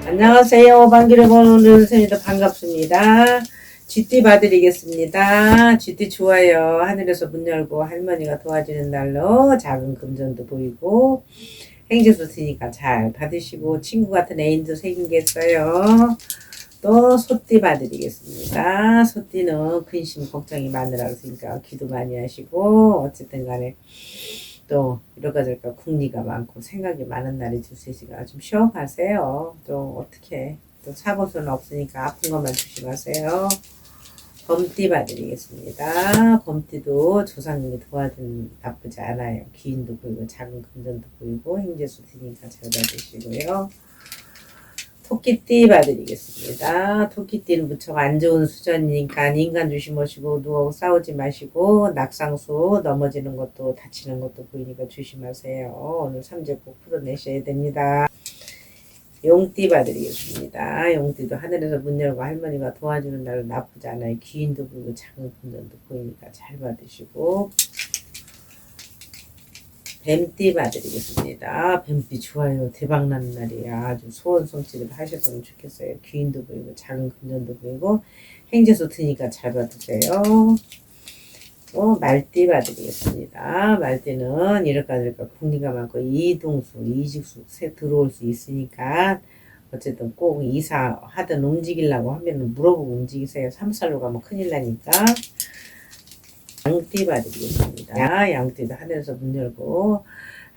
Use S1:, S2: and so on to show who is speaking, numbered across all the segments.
S1: 안녕하세요. 방귀를 보는 선생님도 반갑습니다. 쥐띠 봐드리겠습니다. 쥐띠 좋아요. 하늘에서 문 열고 할머니가 도와주는 날로 작은 금전도 보이고 행주도 드니까 잘 받으시고 친구 같은 애인도 생기겠어요. 또 소띠 봐드리겠습니다. 소띠는 근심 걱정이 많으라 그러니까 기도 많이 하시고 어쨌든 간에 또 이러가 저러가 궁리가 많고 생각이 많은 날이 주시니까 좀 쉬어가세요. 또 어떻게 또 사고수는 없으니까 아픈 것만 조심하세요. 범띠 봐드리겠습니다. 범띠도 조상님이 도와준 나쁘지 않아요. 기인도 보이고 작은 금전도 보이고 행제수 드니까 잘 받으시고요. 토끼띠 봐드리겠습니다. 토끼띠는 무척 안 좋은 수전이니까 인간 조심하시고 누워 싸우지 마시고 낙상수 넘어지는 것도 다치는 것도 보이니까 조심하세요. 오늘 삼재 꼭 풀어내셔야 됩니다. 용띠 봐드리겠습니다. 용띠도 하늘에서 문 열고 할머니가 도와주는 날은 나쁘지 않아요. 귀인도 보이고 작은 금전도 보이니까 잘 받으시고 뱀띠 봐드리겠습니다. 뱀띠 좋아요. 대박나는 날이야. 아주 소원 성취를 하셨으면 좋겠어요. 귀인도 보이고 작은 금전도 보이고 행제소 드니까 잘 받으세요. 또 말띠 봐드리겠습니다. 말띠는 이럴까 저럴까 궁리가 많고 이동수, 이직수 새 들어올 수 있으니까 어쨌든 꼭 이사 하든 움직이려고 하면 물어보고 움직이세요. 3살로 가면 큰일 나니까. 양띠 봐드리겠습니다. 양띠도 하늘에서 문 열고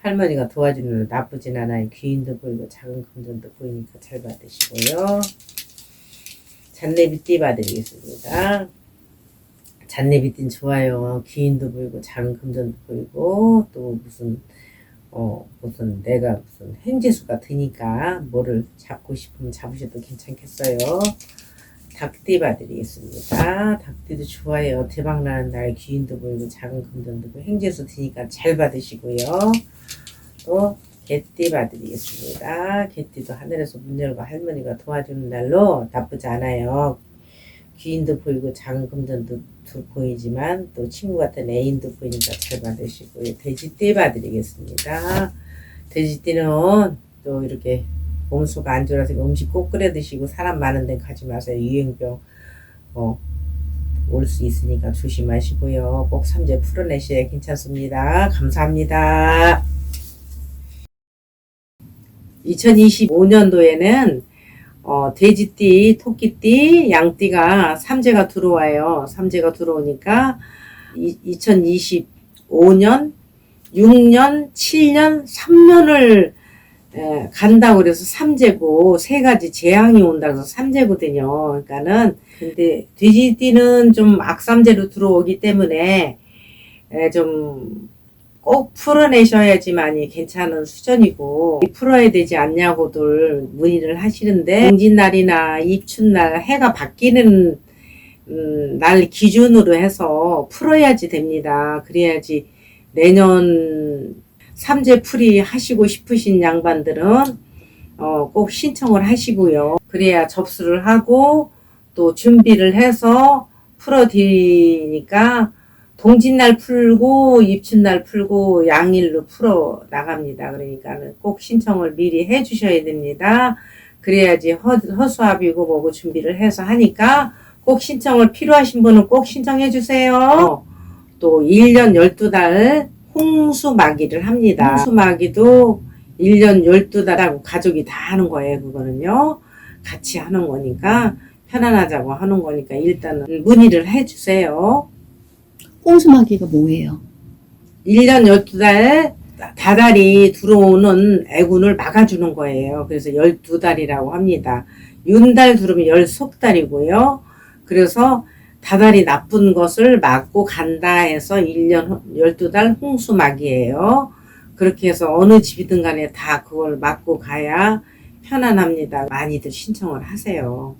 S1: 할머니가 도와주는 나쁘진 않아요. 귀인도 보이고 작은 금전도 보이니까 잘 받으시고요. 잔내비띠 봐드리겠습니다. 잔내비띠는 좋아요. 귀인도 보이고 작은 금전도 보이고 또 무슨 어 무슨 내가 무슨 행재수가 드니까 뭐를 잡고 싶으면 잡으셔도 괜찮겠어요. 닭띠 봐드리겠습니다. 닭띠도 좋아요. 대박나는 날 귀인도 보이고 작은 금전도 보이고 행재수 드니까 잘 받으시고요. 또 개띠 봐드리겠습니다. 개띠도 하늘에서 문 열고 할머니가 도와주는 날로 나쁘지 않아요. 귀인도 보이고 작은 금전도 두- 보이지만 또 친구 같은 애인도 보이니까 잘 받으시고요. 돼지띠 봐드리겠습니다. 돼지띠는 또 이렇게 몸수가 안 좋아서 음식 꼭 끓여 드시고 사람 많은 데 가지 마세요. 유행병 어, 올 수 있으니까 조심하시고요. 꼭 삼재 풀어내셔야 괜찮습니다. 감사합니다. 2025년도에는 어, 돼지띠, 토끼띠, 양띠가 삼재가 들어와요. 삼재가 들어오니까 이, 2025년, 6년, 7년, 3년을 에, 간다고 그래서 삼재고 세 가지 재앙이 온다고 해서 삼재거든요. 그러니까는 근데 돼지띠는 좀 악삼재로 들어오기 때문에 에, 좀꼭 풀어내셔야지만이 괜찮은 수준이고 풀어야 되지 않냐고들 문의를 하시는데 공진날이나 입춘날 해가 바뀌는 음, 날 기준으로 해서 풀어야지 됩니다. 그래야지 내년 삼재 풀이 하시고 싶으신 양반들은 어, 꼭 신청을 하시고요. 그래야 접수를 하고 또 준비를 해서 풀어드리니까 동짓날 풀고 입춘날 풀고 양일로 풀어 나갑니다. 그러니까는 꼭 신청을 미리 해 주셔야 됩니다. 그래야지 허, 허수아비고 뭐고 준비를 해서 하니까 꼭 신청을 필요하신 분은 꼭 신청해 주세요. 또 1년 12달 홍수마기를 합니다. 홍수마기도 1년 12달하고 가족이 다 하는 거예요. 그거는요. 같이 하는 거니까 편안하자고 하는 거니까 일단은 문의를 해 주세요.
S2: 홍수마귀가 뭐예요?
S1: 1년 12달 다달이 들어오는 애군을 막아주는 거예요. 그래서 12달이라고 합니다. 윤달 들어오면 열속달이고요. 그래서 다달이 나쁜 것을 막고 간다 해서 1년 12달 홍수막이에요. 그렇게 해서 어느 집이든 간에 다 그걸 막고 가야 편안합니다. 많이들 신청을 하세요.